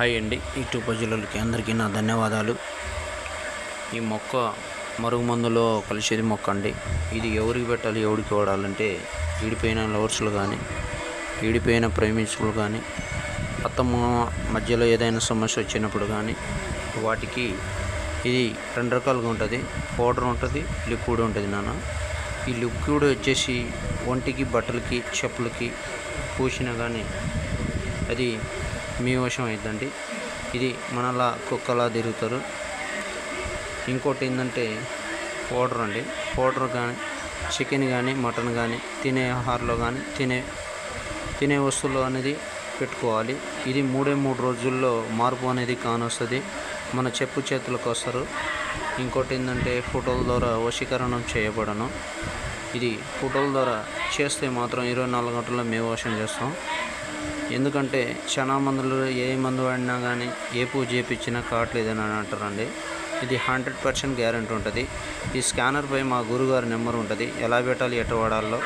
Hi అండి. YouTube ప్రజలకి అందరికీ నా ధన్యవాదాలు. ఈ మొక్క మరుగు మందులో కలిసేది మొక్క అండి. ఇది ఎవరికి పెట్టాలి ఎవరికి వాడాలంటే ఈడిపోయిన లవర్స్లు కానీ ఈడిపోయిన ప్రేమించులు కానీ అత్తమ్మ మధ్యలో ఏదైనా సమస్య వచ్చినప్పుడు కానీ వాటికి ఇది రెండు రకాలుగా ఉంటుంది. పౌడర్ ఉంటుంది లిక్విడ్ ఉంటుంది నాన్న. ఈ లిక్విడ్ వచ్చేసి ఒంటికి బట్టలకి చెప్పులకి పూసినా కానీ అది మీ వశం అవుతుందండి ఇది మనలా కుక్కలా తిరుగుతారు. ఇంకోటి ఏంటంటే పౌడర్ అండి. పౌడర్ కానీ చికెన్ కానీ మటన్ కానీ తినే ఆహారంలో కానీ తినే తినే వస్తువులు అనేది పెట్టుకోవాలి. ఇది మూడే మూడు రోజుల్లో మార్పు అనేది కానొస్తుంది. మన చెప్పు చేతులకు వస్తారు. ఇంకోటి ఏంటంటే ఫోటోల ద్వారా వశీకరణం చేయబడను. ఇది ఫోటోల ద్వారా చేస్తే మాత్రం ఇరవై నాలుగు గంటల్లో మేము వశం చేస్తాం. ఎందుకంటే చాలా మందులు ఏ మందు వాడినా కానీ ఏ పూజ చేయించినా కావట్లేదని అని అంటారండి. ఇది హండ్రెడ్ పర్సెంట్ గ్యారెంటీ ఉంటుంది. ఈ స్కానర్పై మా గురుగారి నెంబర్ ఉంటుంది. ఎలా పెట్టాలి ఎట్ట వాడాలో